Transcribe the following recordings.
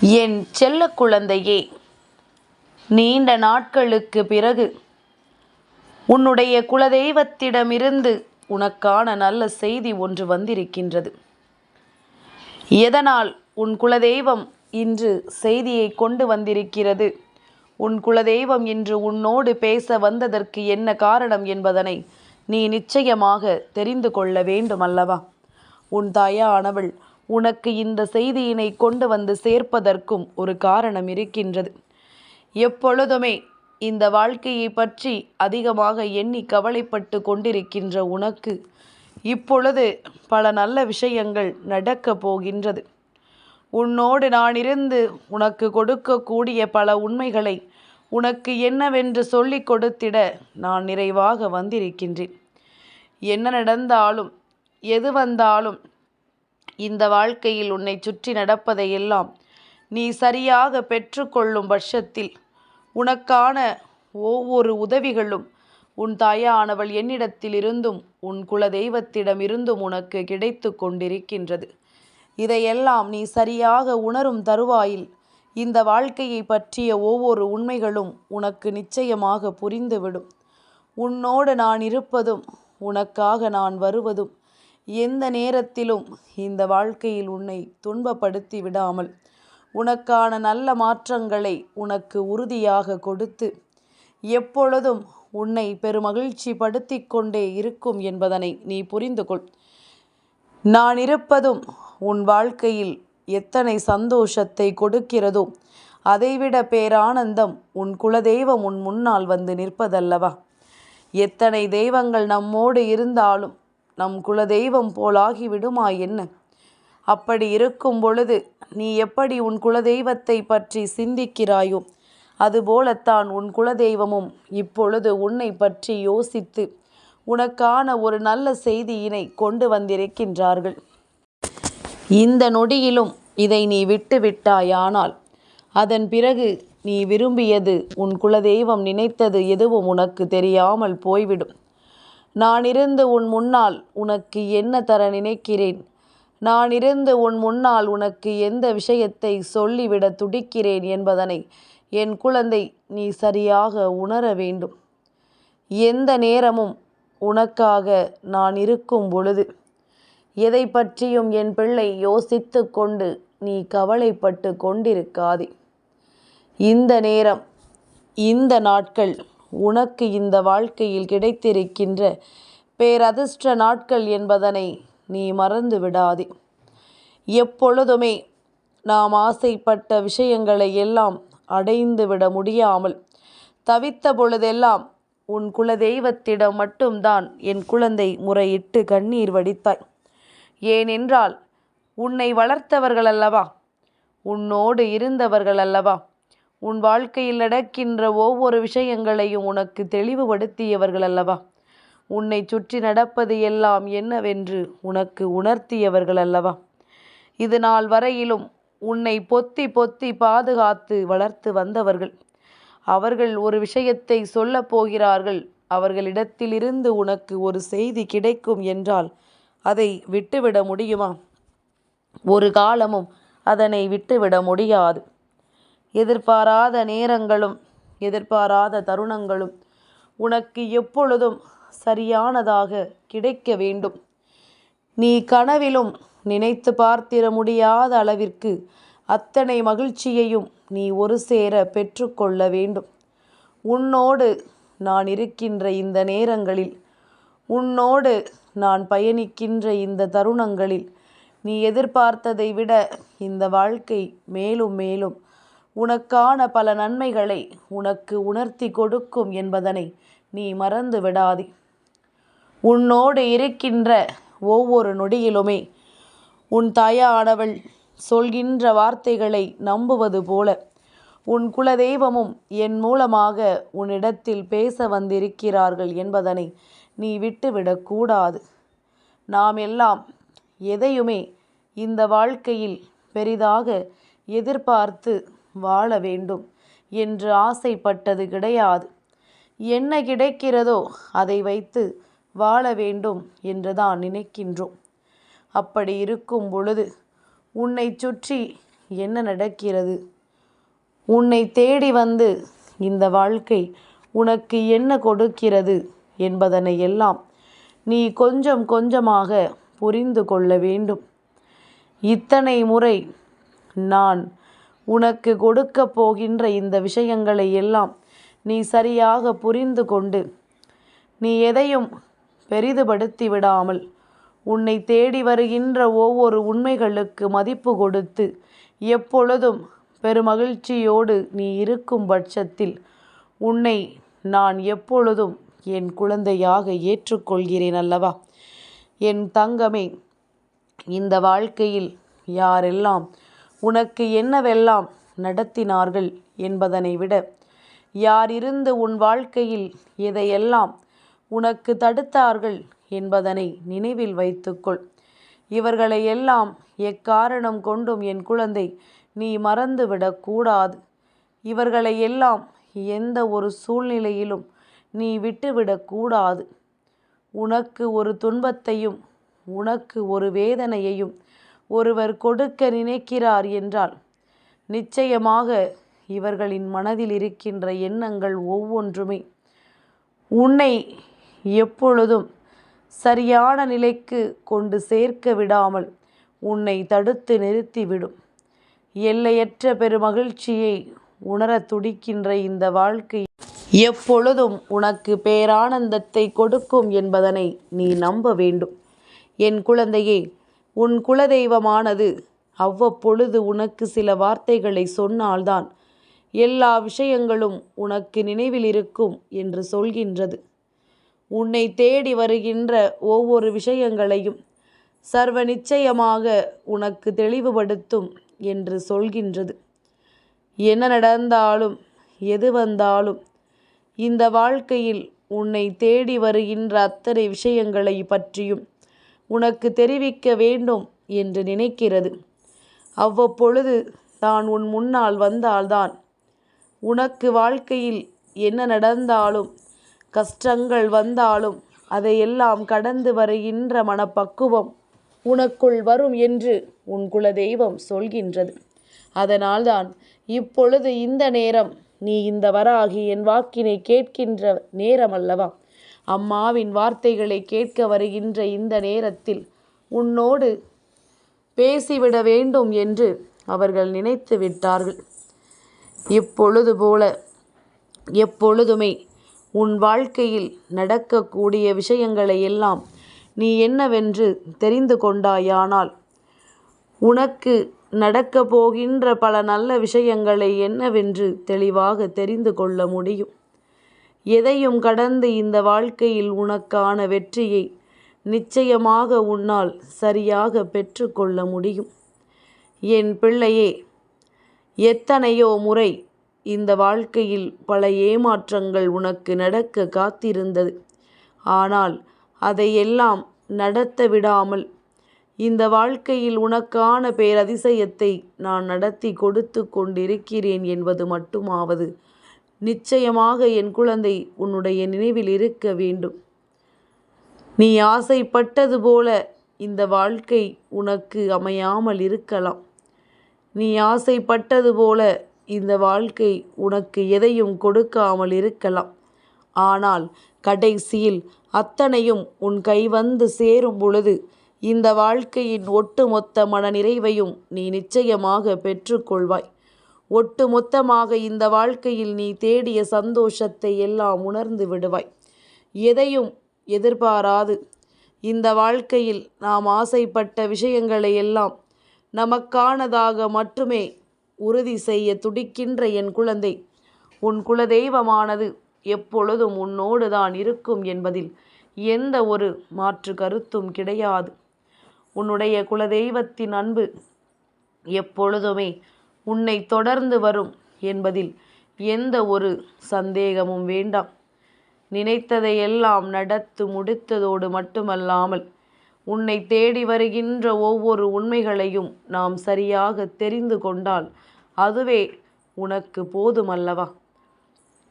என் செல்ல குழந்தையே நீண்ட நாட்களுக்கு பிறகு உன்னுடைய குலதெய்வத்திடமிருந்து உனக்கான நல்ல செய்தி ஒன்று வந்திருக்கின்றது. எதனால் உன் குலதெய்வம் இன்று செய்தியை கொண்டு வந்திருக்கிறது? உன் குலதெய்வம் இன்று உன்னோடு பேச வந்ததற்கு என்ன காரணம் என்பதனை நீ நிச்சயமாக தெரிந்து கொள்ள வேண்டும் அல்லவா உன் தாயானவள் உனக்கு இந்த செய்தியினை கொண்டு வந்து சேர்ப்பதற்கும் ஒரு காரணம் இருக்கின்றது. எப்பொழுதுமே இந்த வாழ்க்கையை பற்றி அதிகமாக எண்ணி கவலைப்பட்டு கொண்டிருக்கின்ற உனக்கு இப்பொழுது பல நல்ல விஷயங்கள் நடக்கப் போகின்றது. உன்னோடு நான் இருந்து உனக்கு கொடுக்கக்கூடிய பல உண்மைகளை உனக்கு என்னவென்று சொல்லிக் கொடுத்திட நான் நிறைவாக வந்திருக்கின்றேன். என்ன நடந்தாலும் எது வந்தாலும் இந்த வாழ்க்கையில் உன்னை சுற்றி நடப்பதையெல்லாம் நீ சரியாக பெற்றுக்கொள்ளும் பட்சத்தில் உனக்கான ஒவ்வொரு உதவிகளும் உன் தாயானவள் என்னிடத்திலிருந்தும் உன் குல தெய்வத்திடமிருந்தும் உனக்கு கிடைத்து கொண்டிருக்கின்றது. இதையெல்லாம் நீ சரியாக உணரும் தருவாயில் இந்த வாழ்க்கையை பற்றிய ஒவ்வொரு உண்மைகளும் உனக்கு நிச்சயமாக புரிந்துவிடும். உன்னோடு நான் இருப்பதும் உனக்காக நான் வருவதும் எந்த நேரத்திலும் இந்த வாழ்க்கையில் உன்னை துன்பப்படுத்தி விடாமல் உனக்கான நல்ல மாற்றங்களை உனக்கு உறுதியாக கொடுத்து எப்பொழுதும் உன்னை பெருமகிழ்ச்சி படுத்தி கொண்டே இருக்கும் என்பதனை நீ புரிந்து கொள். நான் இருப்பதும் உன் வாழ்க்கையில் எத்தனை சந்தோஷத்தை கொடுக்கிறதோ அதைவிட பேரானந்தம் உன் குலதெய்வம் உன் முன்னால் வந்து நிற்பதல்லவா? எத்தனை தெய்வங்கள் நம்மோடு இருந்தாலும் நம் குலதெய்வம் போலாகி விடுமா என்ன அப்படி இருக்கும் பொழுது நீ எப்படி உன் குலதெய்வத்தை பற்றி சிந்திக்கிறாயோ அதுபோலத்தான் உன் குலதெய்வமும் இப்பொழுது உன்னை பற்றி யோசித்து உனக்கான ஒரு நல்ல செய்தியினை கொண்டு வந்திருக்கின்றார்கள். இந்த நொடியிலும் இதை நீ விட்டுவிட்டாயானால் அதன் பிறகு நீ விரும்பியது உன் குலதெய்வம் நினைத்தது எதுவும் உனக்கு தெரியாமல் போய்விடும். நான் இருந்து உன் முன்னால் உனக்கு என்ன தர நினைக்கிறேன்? நான் இருந்து உன் முன்னால் உனக்கு எந்த விஷயத்தை சொல்லிவிட துடிக்கிறேன் என்பதனை என் குழந்தை நீ சரியாக உணர வேண்டும். எந்த நேரமும் உனக்காக நான் இருக்கும் பொழுது எதை பற்றியும் என் பிள்ளை யோசித்து கொண்டு நீ கவலைப்பட்டு கொண்டிருக்காதே. இந்த நேரம் இந்த நாட்கள் உனக்கு இந்த வாழ்க்கையில் கிடைத்திருக்கின்ற பேரதிர்ஷ்ட நாட்கள் என்பதனை நீ மறந்து விடாதே. எப்பொழுதுமே நாம் ஆசைப்பட்ட விஷயங்களை எல்லாம் அடைந்து விட முடியாமல் தவித்த பொழுதெல்லாம் உன் குலதெய்வத்திடம் மட்டும்தான் என் குழந்தை முறையிட்டு கண்ணீர் வடித்தாய். ஏனென்றால் உன்னை வளர்த்தவர்கள் அல்லவா உன்னோடு இருந்தவர்கள் அல்லவா உன் வாழ்க்கையில் நடக்கின்ற ஒவ்வொரு விஷயங்களையும் உனக்கு தெளிவுபடுத்தியவர்கள் அல்லவா உன்னை சுற்றி நடப்பது எல்லாம் என்னவென்று உனக்கு உணர்த்தியவர்கள் அல்லவா இது நாள் வரையிலும் உன்னை பொத்தி பொத்தி பாதுகாத்து வளர்த்து வந்தவர்கள். அவர்கள் ஒரு விஷயத்தை சொல்லப் போகிறார்கள். அவர்களிடத்திலிருந்து உனக்கு ஒரு செய்தி கிடைக்கும் என்றால் அதை விட்டுவிட முடியுமா? ஒரு காலமும் அதனை விட்டுவிட முடியாது. எதிர்பாராத நேரங்களும் எதிர்பாராத தருணங்களும் உனக்கு எப்பொழுதும் சரியானதாக கிடைக்க வேண்டும். நீ கனவிலும் நினைத்து பார்த்திட முடியாத அளவிற்கு அத்தனை மகிழ்ச்சியையும் நீ ஒரு சேர பெற்றுக்கொள்ள வேண்டும். உன்னோடு நான் இருக்கின்ற இந்த நேரங்களில் உன்னோடு நான் பயணிக்கின்ற இந்த தருணங்களில் நீ எதிர்பார்த்ததை விட இந்த வாழ்க்கை மேலும் மேலும் உனக்கான பல நன்மைகளை உனக்கு உணர்த்தி கொடுக்கும் என்பதனை நீ மறந்து விடாதே. உன்னோடு இருக்கின்ற ஒவ்வொரு நொடியிலுமே உன் தாயானவள் சொல்கின்ற வார்த்தைகளை நம்புவது போல உன் குலதெய்வமும் என் மூலமாக உன்னிடத்தில் பேச வந்திருக்கிறார்கள் என்பதனை நீ விட்டுவிடக்கூடாது நாம் எல்லாம் எதையுமே இந்த வாழ்க்கையில் பெரிதாக எதிர்பார்த்து வாழ வேண்டும் என்று ஆசைப்பட்டது கிடையாது. என்ன கிடைக்கிறதோ அதை வைத்து வாழ வேண்டும் என்றுதான் நினைக்கின்றோம். அப்படி இருக்கும் பொழுது உன்னை சுற்றி என்ன நடக்கிறது? உன்னை தேடி வந்து இந்த வாழ்க்கை உனக்கு என்ன கொடுக்கிறது என்பதனை எல்லாம் நீ கொஞ்சம் கொஞ்சமாக புரிந்து கொள்ள வேண்டும். இத்தனை முறை நான் உனக்கு கொடுக்கப் போகின்ற இந்த விஷயங்களை எல்லாம் நீ சரியாக புரிந்து கொண்டு நீ எதையும் பெரிதுபடுத்தி விடாமல் உன்னை தேடி வருகின்ற ஒவ்வொரு உண்மைகளுக்கு மதிப்பு கொடுத்து எப்பொழுதும் பெருமகிழ்ச்சியோடு நீ இருக்கும் பட்சத்தில் உன்னை நான் எப்பொழுதும் என் குழந்தையாக ஏற்றுக்கொள்கிறேன் அல்லவா? என் தங்கமே இந்த வாழ்க்கையில் யாரெல்லாம் உனக்கு என்னவெல்லாம் நடத்தினார்கள் என்பதனை விட யார் இருந்து உன் வாழ்க்கையில் எதையெல்லாம் உனக்கு தடுத்தார்கள் என்பதனை நினைவில் வைத்துக்கொள். இவர்களை எல்லாம் எக்காரணம் கொண்டும் என் குழந்தை நீ மறந்துவிடக்கூடாது இவர்களை எல்லாம் எந்த ஒரு சூழ்நிலையிலும் நீ விட்டுவிடக்கூடாது உனக்கு ஒரு துன்பத்தையும் உனக்கு ஒரு வேதனையையும் ஒருவர் கொடுக்க நினைக்கிறார் என்றால் நிச்சயமாக இவர்களின் மனதில் இருக்கின்ற எண்ணங்கள் ஒவ்வொன்றுமே உன்னை எப்பொழுதும் சரியான நிலைக்கு கொண்டு சேர்க்க விடாமல் உன்னை தடுத்து நிறுத்திவிடும். எல்லையற்ற பெருமகிழ்ச்சியை உணரத் துடிக்கின்ற இந்த வாழ்க்கை எப்பொழுதும் உனக்கு பேரானந்தத்தை கொடுக்கும் என்பதனை நீ நம்ப வேண்டும். என் குழந்தையே உன் குலதெய்வமானது. அவ்வப்பொழுது உனக்கு சில வார்த்தைகளை சொன்னால்தான் எல்லா விஷயங்களும் உனக்கு நினைவில் இருக்கும் என்று சொல்கின்றது. உன்னை தேடி வருகின்ற ஒவ்வொரு விஷயங்களையும் சர்வ நிச்சயமாக உனக்கு தெளிவுபடுத்தும் என்று சொல்கின்றது. என்ன நடந்தாலும் எது வந்தாலும் இந்த வாழ்க்கையில் உன்னை தேடி வருகின்ற அத்தனை விஷயங்களை பற்றியும் உனக்கு தெரிவிக்க வேண்டும் என்று நினைக்கிறது. அவ்வப்பொழுது தான் உன் முன்னால் வந்தால்தான் உனக்கு வாழ்க்கையில் என்ன நடந்தாலும் கஷ்டங்கள் வந்தாலும் அதையெல்லாம் கடந்து வருகின்ற மனப்பக்குவம் உனக்குள் வரும் என்று உன் குலதெய்வம் சொல்கின்றது. அதனால்தான் இப்பொழுது இந்த நேரம் நீ இந்த வராகி என் வாக்கினை கேட்கின்ற நேரம் அல்லவா அம்மாவின் வார்த்தைகளை கேட்க வருகின்ற இந்த நேரத்தில் உன்னோடு பேசிவிட வேண்டும் என்று அவர்கள் நினைத்து விட்டார்கள். இப்பொழுது போல எப்பொழுதுமே உன் வாழ்க்கையில் நடக்கக்கூடிய விஷயங்களை எல்லாம் நீ என்னவென்று தெரிந்து கொண்டாயானால் உனக்கு நடக்க போகின்ற பல நல்ல விஷயங்களை என்னவென்று தெளிவாக தெரிந்து கொள்ள முடியும். எதையும் கடந்து இந்த வாழ்க்கையில் உனக்கான வெற்றியை நிச்சயமாக உன்னால் சரியாக பெற்றுக்கொள்ள முடியும். என் பிள்ளையே எத்தனையோ முறை இந்த வாழ்க்கையில் பல ஏமாற்றங்கள் உனக்கு நடக்க காத்திருந்தது. ஆனால் அதையெல்லாம் நடத்த விடாமல் இந்த வாழ்க்கையில் உனக்கான பேரதிசயத்தை நான் நடத்தி கொடுத்து கொண்டிருக்கிறேன் என்பது மட்டுமாவது நிச்சயமாக என் குழந்தை உன்னுடைய நினைவில் இருக்க வேண்டும். நீ ஆசைப்பட்டது போல இந்த வாழ்க்கை உனக்கு அமையாமல் இருக்கலாம். நீ ஆசைப்பட்டது போல இந்த வாழ்க்கை உனக்கு எதையும் கொடுக்காமல் இருக்கலாம். ஆனால் கடைசியில் அத்தனையும் உன் கை வந்து சேரும் பொழுது இந்த வாழ்க்கையின் ஒட்டுமொத்த மனநிறைவையும் நீ நிச்சயமாக பெற்றுக்கொள்வாய். ஒட்டு மொத்தமாக இந்த வாழ்க்கையில் நீ தேடிய சந்தோஷத்தை எல்லாம் உணர்ந்து விடுவாய். எதையும் எதிர்பாராது. இந்த வாழ்க்கையில் நாம் ஆசைப்பட்ட விஷயங்களை எல்லாம் நமக்கானதாக மட்டுமே உறுதி செய்ய துடிக்கின்ற என் குழந்தை உன் குலதெய்வமானது எப்பொழுதும் உன்னோடு தான் இருக்கும் என்பதில் எந்த ஒரு மாற்று கருத்தும் கிடையாது. உன்னுடைய குலதெய்வத்தின் அன்பு எப்பொழுதுமே உன்னை தொடர்ந்து வரும் என்பதில் எந்த ஒரு சந்தேகமும் வேண்டாம். நினைத்ததையெல்லாம் நடத்து முடித்ததோடு மட்டுமல்லாமல் உன்னை தேடி வருகின்ற ஒவ்வொரு உண்மைகளையும் நாம் சரியாக தெரிந்து கொண்டால் அதுவே உனக்கு போதுமல்லவா?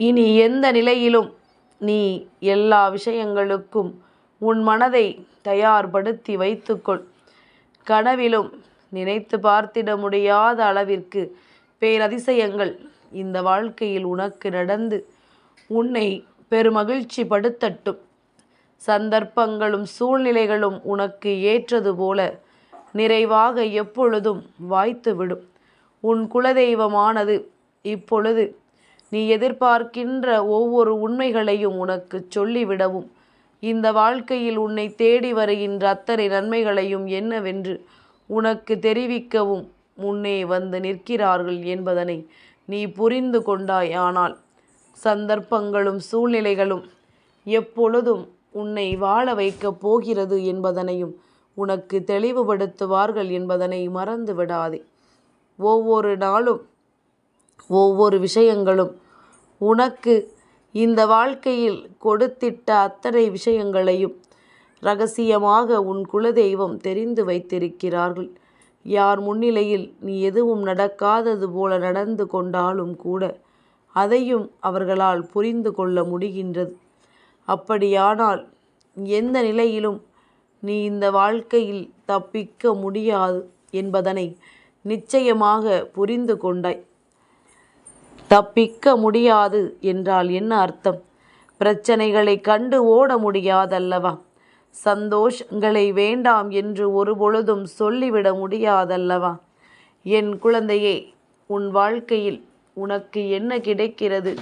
இனி எந்த நிலையிலும் நீ எல்லா விஷயங்களுக்கும் உன் மனதை தயார்படுத்தி வைத்துக்கொள். கனவிலும் நினைத்து பார்த்திட முடியாத அளவிற்கு பேரதிசயங்கள் இந்த வாழ்க்கையில் உனக்கு நடந்து உன்னை பெருமகிழ்ச்சி படுத்தட்டும். சந்தர்ப்பங்களும் சூழ்நிலைகளும் உனக்கு ஏற்றது போல நிறைவாக எப்பொழுதும் வாய்த்துவிடும் உன் குலதெய்வமானது இப்பொழுது நீ எதிர்பார்க்கின்ற ஒவ்வொரு உண்மைகளையும் உனக்கு சொல்லிவிடவும். இந்த வாழ்க்கையில் உன்னை தேடி வருகின்ற அத்தனை நன்மைகளையும் என்னவென்று உனக்கு தெரிவிக்கவும் முன்னே வந்து நிற்கிறார்கள் என்பதனை நீ புரிந்து கொண்டாய் ஆனால் சந்தர்ப்பங்களும் சூழ்நிலைகளும் எப்பொழுதும் உன்னை வாழ வைக்கப் போகிறது என்பதனையும் உனக்கு தெளிவுபடுத்துவார்கள் என்பதனை மறந்து விடாதே. ஒவ்வொரு நாளும் ஒவ்வொரு விஷயங்களும் உனக்கு இந்த வாழ்க்கையில் கொடுத்திட்ட அத்தனை விஷயங்களையும் ரகசியமாக உன் குலதெய்வம் தெரிந்து வைத்திருக்கிறார்கள். யார் முன்னிலையில் நீ எதுவும் நடக்காதது போல நடந்து கொண்டாலும் கூட அதையும் அவர்களால் புரிந்து கொள்ள முடிகின்றது. அப்படியானால் எந்த நிலையிலும் நீ இந்த வாழ்க்கையில் தப்பிக்க முடியாது என்பதனை நிச்சயமாக புரிந்து கொண்டாய். தப்பிக்க முடியாது என்றால் என்ன அர்த்தம்? பிரச்சனைகளை கண்டு ஓட முடியாதல்லவா? சந்தோஷங்களை வேண்டாம் என்று ஒரு பொழுதும் சொல்லிவிட முடியாதல்லவா? என் குழந்தையே உன் வாழ்க்கையில் உனக்கு என்ன கிடைக்கிறது?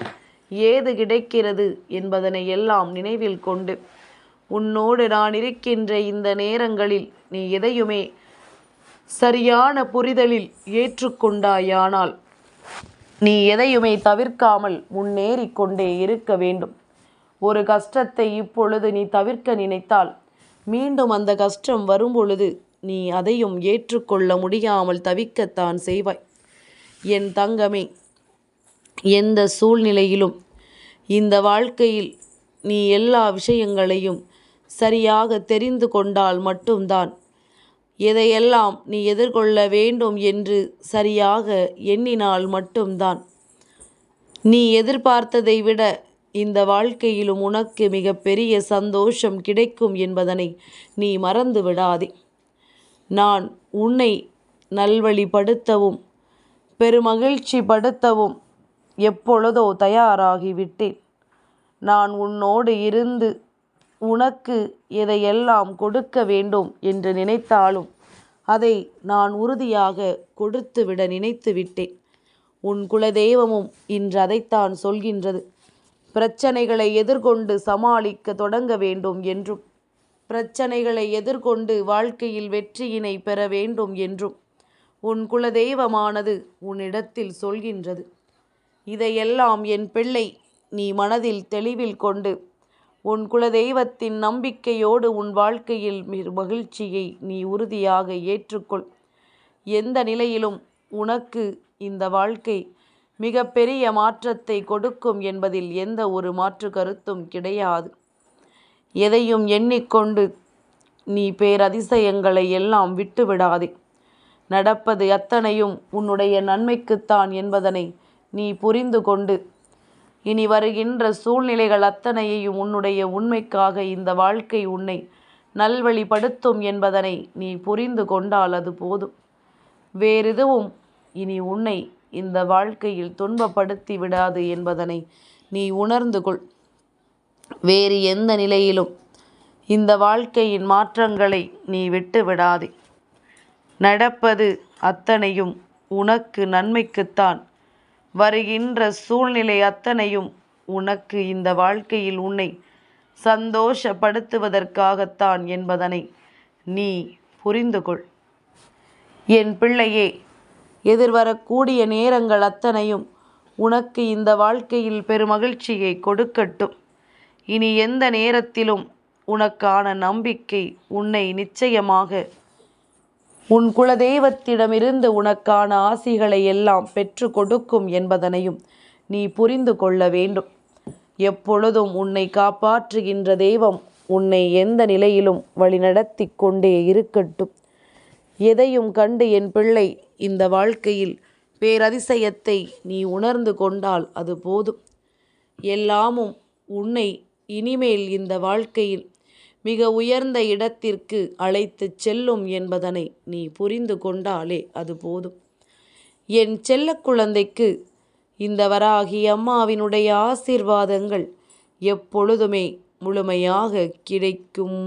ஏது கிடைக்கிறது என்பதனை எல்லாம் நினைவில் கொண்டு உன்னோடு நான் இருக்கின்ற இந்த நேரங்களில் நீ எதையுமே சரியான புரிதலில் ஏற்றுக்கொண்டாயானால் நீ எதையுமே தவிர்க்காமல் முன்னேறி கொண்டே இருக்க வேண்டும். ஒரு கஷ்டத்தை இப்பொழுது நீ தவிர்க்க நினைத்தால் மீண்டும் அந்த கஷ்டம் வரும்பொழுது நீ அதையும் ஏற்றுக்கொள்ள முடியாமல் தவிக்கத்தான் செய்வாய். என் தங்கமே எந்த சூழ்நிலையிலும் இந்த வாழ்க்கையில் நீ எல்லா விஷயங்களையும் சரியாக தெரிந்து கொண்டால் மட்டும்தான் எதையெல்லாம் நீ எதிர்கொள்ள வேண்டும் என்று சரியாக எண்ணினால் மட்டும்தான். நீ எதிர்பார்த்ததை விட இந்த வாழ்க்கையிலும் உனக்கு மிக பெரிய சந்தோஷம் கிடைக்கும் என்பதனை நீ மறந்து விடாதே. நான் உன்னை நல்வழிப்படுத்தவும் பெருமகிழ்ச்சி படுத்தவும் எப்பொழுதோ தயாராகிவிட்டேன் நான் உன்னோடு இருந்து உனக்கு எதையெல்லாம் கொடுக்க வேண்டும் என்று நினைத்தாலும் அதை நான் உறுதியாக கொடுத்துவிட நினைத்து விட்டேன் உன் குலதெய்வமும் இன்று அதைத்தான் சொல்கின்றது. பிரச்சனைகளை எதிர்கொண்டு சமாளிக்க தொடங்க வேண்டும் என்றும் பிரச்சனைகளை எதிர்கொண்டு வாழ்க்கையில் வெற்றியினை பெற வேண்டும் என்றும் உன் குலதெய்வமானது உன்னிடத்தில் சொல்கின்றது. இதையெல்லாம் என் பிள்ளை நீ மனதில் தெளிவில் கொண்டு உன் குலதெய்வத்தின் நம்பிக்கையோடு உன் வாழ்க்கையில் மகிழ்ச்சியை நீ உறுதியாக ஏற்றுக்கொள். எந்த நிலையிலும் உனக்கு இந்த வாழ்க்கை மிக பெரிய மாற்றத்தை கொடுக்கும் என்பதில் எந்த ஒரு மாற்று கருத்தும் கிடையாது. எதையும் எண்ணிக்கொண்டு நீ பேரதிசயங்களை எல்லாம் விட்டுவிடாதே. நடப்பது அத்தனையும் உன்னுடைய நன்மைக்குத்தான் என்பதனை நீ புரிந்து கொண்டு இனி வருகின்ற சூழ்நிலைகள் அத்தனையையும் உன்னுடைய உண்மைக்காக இந்த வாழ்க்கை உன்னை நல்வழிப்படுத்தும் என்பதனை நீ புரிந்து கொண்டால் அது போதும். வேறெதுவும் இனி உன்னை இந்த வாழ்க்கையில் துன்பப்படுத்தி விடாது என்பதனை நீ உணர்ந்து கொள். வேறு எந்த நிலையிலும் இந்த வாழ்க்கையின் மாற்றங்களை நீ விட்டு விடாதே. நடப்பது அத்தனையும் உனக்கு நன்மைக்குத்தான். வருகின்ற சூழ்நிலை அத்தனையும் உனக்கு இந்த வாழ்க்கையில் உன்னை சந்தோஷப்படுத்துவதற்காகத்தான் என்பதனை நீ புரிந்து கொள். என் பிள்ளையே எதிர்வரக்கூடிய நேரங்கள் அத்தனையும் உனக்கு இந்த வாழ்க்கையில் பெருமகிழ்ச்சியை கொடுக்கட்டும். இனி எந்த நேரத்திலும் உனக்கான நம்பிக்கை உன்னை நிச்சயமாக உன் குலதெய்வத்திடமிருந்து உனக்கான ஆசிகளை எல்லாம் பெற்று கொடுக்கும் என்பதனையும் நீ புரிந்து கொள்ள வேண்டும். எப்பொழுதும் உன்னை காப்பாற்றுகின்ற தெய்வம் உன்னை எந்த நிலையிலும் வழிநடத்தி கொண்டே இருக்கட்டும். எதையும் கண்டு என் பிள்ளை இந்த வாழ்க்கையில் பேரதிசயத்தை நீ உணர்ந்து கொண்டால் அது போதும். எல்லாமும் உன்னை இனிமேல் இந்த வாழ்க்கையில் மிக உயர்ந்த இடத்திற்கு அழைத்துச் செல்லும் என்பதனை நீ புரிந்து கொண்டாலே அது போதும். என் செல்ல குழந்தைக்கு இந்த வராகி அம்மாவினுடைய ஆசீர்வாதங்கள் எப்பொழுதுமே முழுமையாக கிடைக்கும்.